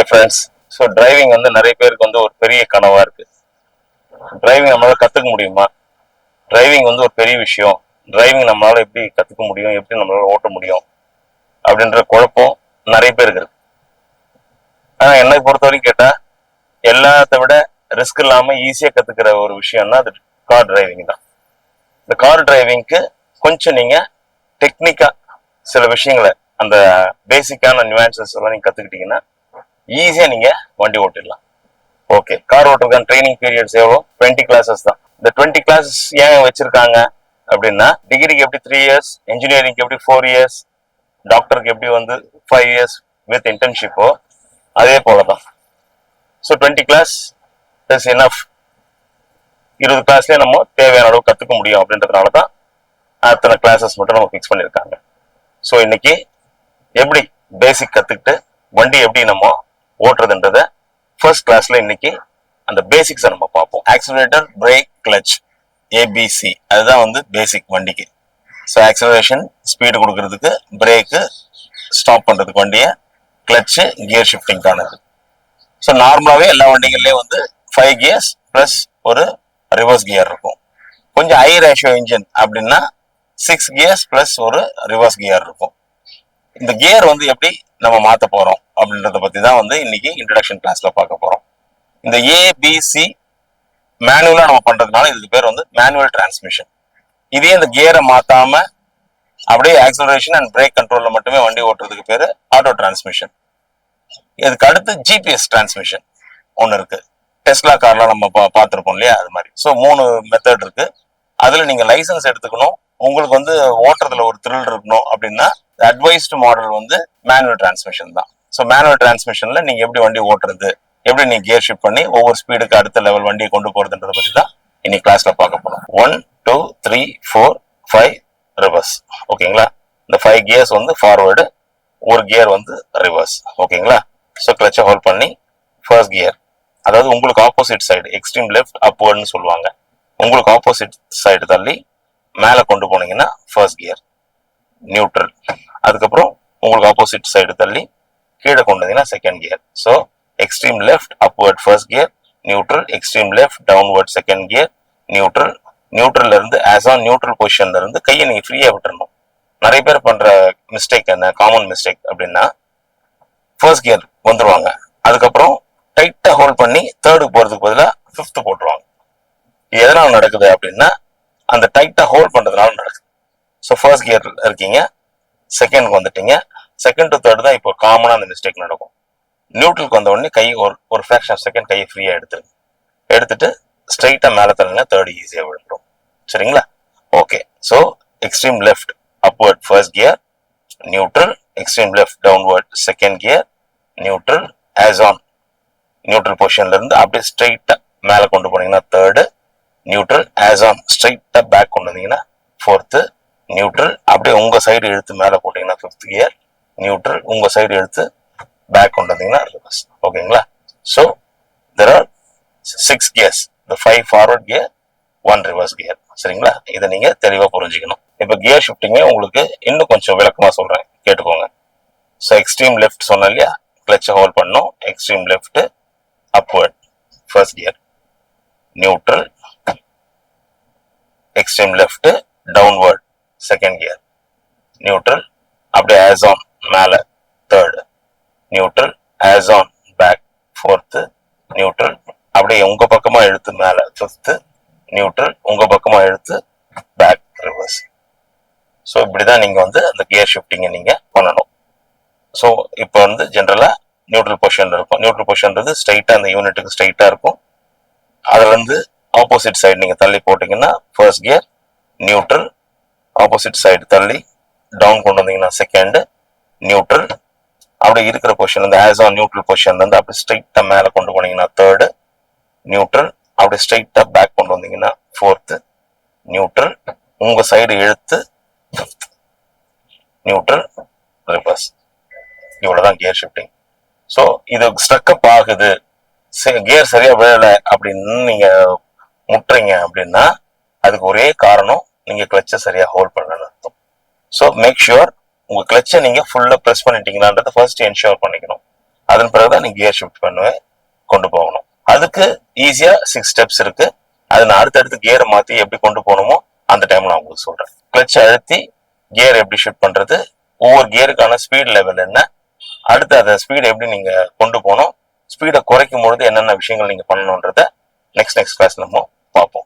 Hi friends so driving வந்து நிறைய பேருக்கு வந்து ஒரு பெரிய கனவா இருக்கு. டிரைவிங் நம்மளால கத்துக்க முடியுமா? டிரைவிங் வந்து ஒரு பெரிய விஷயம். டிரைவிங் நம்மளால எப்படி கத்துக்க முடியும்? எப்படி நம்மளால ஓட்ட முடியும்? அப்படின்ற குழப்பம் நிறைய பேருக்கு இருக்கு. ஆனால் என்னை பொறுத்த வரைக்கும் கேட்டால் எல்லாத்த விட ரிஸ்க் இல்லாம ஈஸியா கத்துக்கிற ஒரு விஷயம்னா அது கார் டிரைவிங் தான். இந்த கார் டிரைவிங்க்கு கொஞ்சம் நீங்க டெக்னிக்கா சில விஷயங்களை அந்த பேசிக்கான நியூஆன்சஸ் எல்லாம் நீங்கள் கத்துக்கிட்டீங்கன்னா ஈஸியாக நீங்கள் வண்டி ஓட்டிடலாம். ஓகே கார் ஓட்டுறதுக்கான ட்ரைனிங் பீரியட்ஸ் எவ்வளோ டுவெண்ட்டி கிளாஸஸ் தான். இந்த டுவெண்ட்டி கிளாஸஸ் ஏன் வச்சிருக்காங்க அப்படின்னா டிகிரிக்கு எப்படி த்ரீ இயர்ஸ் இன்ஜினியரிங்க்கு எப்படி ஃபோர் இயர்ஸ் டாக்டருக்கு எப்படி வந்து ஃபைவ் இயர்ஸ் வித் இன்டர்ன்ஷிப்போ அதே போல தான் so twenty class is enough இருபது கிளாஸ்லேயே நம்ம தேவையான அளவு கற்றுக்க முடியும் அப்படின்றதுனால தான் அத்தனை கிளாஸஸ் மட்டும் நம்ம ஃபிக்ஸ் பண்ணியிருக்காங்க. ஸோ இன்னைக்கு எப்படி பேசிக் கற்றுக்கிட்டு வண்டி எப்படி நம்ம ஓட்டுறதுன்றத ஃபர்ஸ்ட் கிளாஸ்ல இன்னைக்கு அந்த பேசிக்ஸை நம்ம பார்ப்போம். ஆக்சிலரேட்டர் பிரேக் கிளச் ஏபிசி அதுதான் வந்து பேசிக் வண்டிக்கு. ஸோ ஆக்சிலரேஷன் ஸ்பீடு கொடுக்கறதுக்கு பிரேக்கு ஸ்டாப் பண்ணுறதுக்கு வண்டியை கிளச்சு கியர் ஷிஃப்டிங்கானது ஸோ நார்மலாகவே எல்லா வண்டிகள்லேயும் வந்து ஃபைவ் கியர்ஸ் ப்ளஸ் ஒரு ரிவர்ஸ் கியர் இருக்கும். கொஞ்சம் ஹை ரேஷியோ இன்ஜின் அப்படின்னா சிக்ஸ் கியர்ஸ் ப்ளஸ் ஒரு ரிவர்ஸ் கியர் இருக்கும். இந்த கியர் வந்து எப்படி நம்ம மாற்ற போகிறோம் அப்படின்றத பத்தி தான் வந்து இன்னைக்கு இன்ட்ரடக்ஷன் கிளாஸ்ல பார்க்க போறோம். இந்த ஏபிசி மேனுவலா நம்ம பண்றதுனால இதுக்கு பேர் வந்து மேனுவல் டிரான்ஸ்மிஷன் இதே இந்த கியரை மாத்தாம அப்படியே ஆக்சலரேஷன் அண்ட் பிரேக் கண்ட்ரோல்ல மட்டுமே வண்டி ஓட்டுறதுக்கு பேரு ஆட்டோ டிரான்ஸ்மிஷன் இதுக்கு அடுத்து ஜிபிஎஸ் டிரான்ஸ்மிஷன் ஒன்று இருக்கு. டெஸ்லா கார்லாம் நம்ம பா பார்த்துருப்போம் இல்லையா? அது மாதிரி. ஸோ மூணு மெத்தட் இருக்கு. அதுல நீங்க லைசன்ஸ் எடுத்துக்கணும். உங்களுக்கு வந்து ஓட்டுறதுல ஒரு த்ரில் இருக்கணும் அப்படின்னா அட்வைஸ்டு மாடல் வந்து மேனுவல் டிரான்ஸ்மிஷன் தான். ஸோ மேனுவல் டிரான்ஸ்மிஷன்ல நீங்க எப்படி வண்டி ஓட்டுறது எப்படி நீ கியர் ஷிஃப்ட் பண்ணி ஒவ்வொரு ஸ்பீடுக்கு அடுத்த லெவல் வண்டியை கொண்டு போறதுன்றத பத்தி தான் இன்னைக்கு கிளாஸ்ல பார்க்க போறோம். One two three four five reverse ஓகேங்களா? இந்த ஃபைவ் கியர்ஸ் வந்து ஃபார்வர்டு ஒரு கியர் வந்து ரிவர்ஸ் ஓகேங்களா? ஸோ கிளச்சை ஹோல்ட் பண்ணி ஃபர்ஸ்ட் கியர் அதாவது உங்களுக்கு ஆப்போசிட் சைடு எக்ஸ்ட்ரீம் லெஃப்ட் அப்வர்ட்னு சொல்லுவாங்க. உங்களுக்கு ஆப்போசிட் சைடு தள்ளி மேலே கொண்டு போனீங்கன்னா ஃபர்ஸ்ட் கியர் நியூட்ரல் அதுக்கப்புறம் உங்களுக்கு ஆப்போசிட் சைடு தள்ளி கீழே கொண்டு வந்தீங்கன்னா second gear so extreme left upward first gear neutral extreme left downward second gear neutral நியூட்ரல்ல இருந்து ஆஸ் ஆன் நியூட்ரல் பொசிஷன்ல இருந்து கையை நீங்க ஃப்ரீயா விட்டுறணும். நிறைய பேர் பண்ற மிஸ்டேக் என்ன காமன் மிஸ்டேக் அப்படின்னா ஃபர்ஸ்ட் கியர் வந்துருவாங்க. அதுக்கப்புறம் டைட்டா ஹோல்ட் பண்ணி தேர்டுக்கு போறதுக்கு பதிலாக ஃபிஃப்த் போட்டுருவாங்க. எதனால் எதனால நடக்குது அப்படின்னா அந்த டைட்டா ஹோல்ட் பண்றதுனால நடக்குது. ஸோ ஃபர்ஸ்ட் கியர் இருக்கீங்க செகண்டுக்கு வந்துட்டீங்க செகண்ட் டு தேர்ட் தான் இப்போ காமனாக அந்த மிஸ்டேக் நடக்கும். நியூட்ரலுக்கு வந்த உடனே கை ஒரு ஒரு ஃபேக்ஷன் ஆஃப் செகண்ட் கையை ஃப்ரீயாக எடுத்துருங்க எடுத்துட்டு ஸ்ட்ரைட்டாக மேலே தள்ளுங்க தேர்ட் ஈஸியாக விழுந்துடும் சரிங்களா? Okay so extreme left upward first gear neutral extreme left downward second gear neutral as on neutral பொசிஷன்லேருந்து அப்படியே ஸ்ட்ரைட்டாக மேலே கொண்டு போனீங்கன்னா தேர்டு நியூட்ரல் ஆஸ் ஆன் ஸ்ட்ரைட்டாக பேக் கொண்டு வந்தீங்கன்னா ஃபோர்த்து நியூட்ரல் அப்படியே உங்கள் சைடு இழுத்து மேலே போட்டிங்கன்னா ஃபிஃப்த் கியர் நியூட்ரல் உங்க சைடு எடுத்து பேக் கொண்டு வந்தீங்கன்னா ரிவர்ஸ் ஓகேங்களா so there are six gears இந்த five forward gear one reverse gear சரிங்களா? இதை நீங்க தெளிவாக புரிஞ்சுக்கணும். இப்போ கியர் ஷிஃப்டிங்கே உங்களுக்கு இன்னும் கொஞ்சம் விளக்கமாக சொல்கிறேன் கேட்டுக்கோங்க. ஸோ எக்ஸ்ட்ரீம் லெஃப்ட் சொன்னேன் இல்லையா? கிளச்சை ஹோல்ட் பண்ணும் extreme left upward first gear neutral extreme left downward second gear neutral அப்படியே ஆஸ் ஆன் மேல. Third neutral as on back fourth neutral அப்படியே உங்க பக்கமா எழுத்து மேல. ஃபிஃப்த்து நியூட்ரல் உங்க பக்கமா எழுத்து பேக் ரிவர்ஸ் ஸோ இப்படிதான் நீங்க வந்து அந்த கியர் ஷிஃப்டிங்கை நீங்க பண்ணணும். ஸோ இப்போ வந்து ஜென்ரலா நியூட்ரல் பொசிஷன் இருக்கும். நியூட்ரல் பொசிஷன்றது ஸ்ட்ரைட்டா அந்த யூனிட்டுக்கு ஸ்ட்ரைட்டா இருக்கும். அதுல இருந்து ஆப்போசிட் சைடு நீங்க தள்ளி போட்டீங்கன்னா first gear neutral opposite side தள்ளி டவுன் கொண்டு வந்தீங்கன்னா செகண்டு நியூட்ரல் அப்படி இருக்கிற பொசிஷன் வந்து ஆஸ் ஆன் நியூட்ரல் பொசிஷன் வந்து அப்படி ஸ்ட்ரைட்டா மேல கொண்டு போனீங்கன்னா தேர்டு நியூட்ரல் அப்படி ஸ்ட்ரைட்டா பேக் கொண்டு வந்தீங்கன்னா ஃபோர்த்து நியூட்ரல் உங்க சைடு இழுத்து ஃபிஃப்த் நியூட்ரல் ரிவர்ஸ் இவ்வளவுதான் கியர் ஷிஃப்டிங் ஸோ இது ஸ்ட்ரக்கப் ஆகுது. கியர் சரியா விழலை அப்படின்னு நீங்க முட்டுறீங்க அப்படின்னா அதுக்கு ஒரே காரணம் நீங்க கிளச்சை சரியா ஹோல்ட் பண்ணலன்னு அர்த்தம். ஸோ மேக் ஷுர் உங்கள் கிளச்சை நீங்கள் ஃபுல்லாக ப்ரெஸ் பண்ணிட்டீங்களான்றத ஃபர்ஸ்ட் என்ஷோர் பண்ணிக்கணும். அதன் பிறகு தான் நீங்கள் கியர் ஷிஃப்ட் பண்ணுவேன் கொண்டு போகணும். அதுக்கு ஈஸியாக சிக்ஸ் ஸ்டெப்ஸ் இருக்கு. அது நான் அடுத்தடுத்து கியரை மாற்றி எப்படி கொண்டு போகணுமோ அந்த டைம்ல நான் உங்களுக்கு சொல்கிறேன் கிளச்சை அழுத்தி கியர் எப்படி ஷிஃப்ட் பண்ணுறது ஒவ்வொரு கியருக்கான ஸ்பீட் லெவல் என்ன அடுத்து அதை ஸ்பீடை எப்படி நீங்கள் கொண்டு போகணும் ஸ்பீடை குறைக்கும் பொழுது என்னென்ன விஷயங்கள் நீங்கள் பண்ணணுன்றத நெக்ஸ்ட் நெக்ஸ்ட் கிளாஸ் நம்ம பார்ப்போம்.